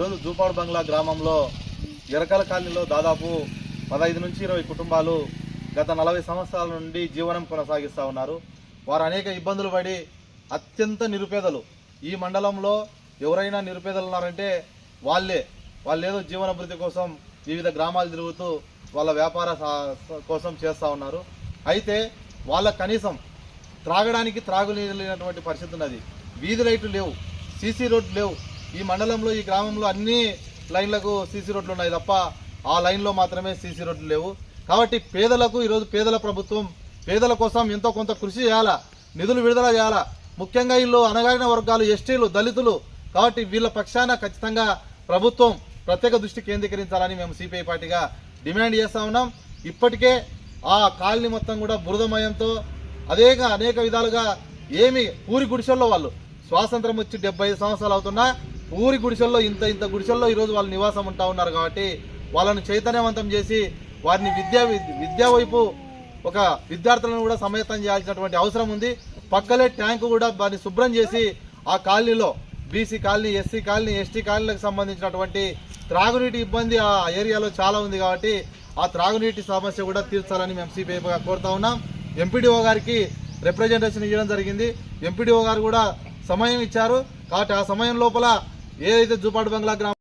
ఈరోజు జూపాడు బంగ్లా గ్రామంలో ఎరకల కాలనీలో దాదాపు పదహైదు నుంచి ఇరవై కుటుంబాలు గత నలభై సంవత్సరాల నుండి జీవనం కొనసాగిస్తూ ఉన్నారు. వారు అనేక ఇబ్బందులు పడి అత్యంత నిరుపేదలు. ఈ మండలంలో ఎవరైనా నిరుపేదలు ఉన్నారంటే వాళ్ళే. వాళ్ళు ఏదో జీవనాభివృద్ధి కోసం వివిధ గ్రామాలు తిరుగుతూ వాళ్ళ వ్యాపార సా- కోసం చేస్తూ ఉన్నారు. అయితే వాళ్ళ కనీసం త్రాగడానికి త్రాగునీరు లేనటువంటి పరిస్థితి ఉన్నది వీధి లైట్లు లేవు సీసీ రోడ్లు లేవు. ఈ మండలంలో ఈ గ్రామంలో అన్ని లైన్లకు సీసీ రోడ్లు ఉన్నాయి తప్ప ఆ లైన్లో మాత్రమే సీసీ రోడ్లు లేవు. కాబట్టి పేదలకు ఈరోజు పేదల ప్రభుత్వం పేదల కోసం ఎంతో కొంత కృషి చేయాలా? నిధులు విడుదల చేయాలా? ముఖ్యంగా వీళ్ళు అనగారిన వర్గాలు ఎస్టీలు దళితులు కాబట్టి వీళ్ళ పక్షాన ఖచ్చితంగా ప్రభుత్వం ప్రత్యేక దృష్టి కేంద్రీకరించాలని మేము సిపిఐ పార్టీగా డిమాండ్ చేస్తా ఉన్నాం. ఇప్పటికే ఆ కాలనీ మొత్తం కూడా బురదమయంతో అదేగా అనేక విధాలుగా ఏమి పూరి గుడిసెల్లో వాళ్ళు స్వాతంత్రం వచ్చి డెబ్బై ఐదు సంవత్సరాలు అవుతున్నా ఊరి గుడిసెల్లో ఇంత ఇంత గుడిసెల్లో ఈరోజు వాళ్ళు నివాసం ఉంటా ఉన్నారు కాబట్టి వాళ్ళను చైతన్యవంతం చేసి వారిని విద్యా విద్యా వైపు ఒక విద్యార్థులను కూడా సమేతం చేయాల్సినటువంటి అవసరం ఉంది. పక్కలే ట్యాంకు కూడా దాన్ని శుభ్రం చేసి ఆ కాలనీలో BC colony SC colony ST కాలనీలకు సంబంధించినటువంటి త్రాగునీటి ఇబ్బంది ఆ ఏరియాలో చాలా ఉంది కాబట్టి ఆ త్రాగునీటి సమస్య కూడా తీర్చాలని మేము సిపిఐగా కోరుతా ఉన్నాం. ఎంపీడీఓ గారికి రిప్రజెంటేషన్ ఇవ్వడం జరిగింది. ఎంపీడీఓ గారు కూడా సమయం ఇచ్చారు. కాబట్టి ఆ సమయం లోపల ఏదైతే జూపాడు బంగ్లా గ్రామం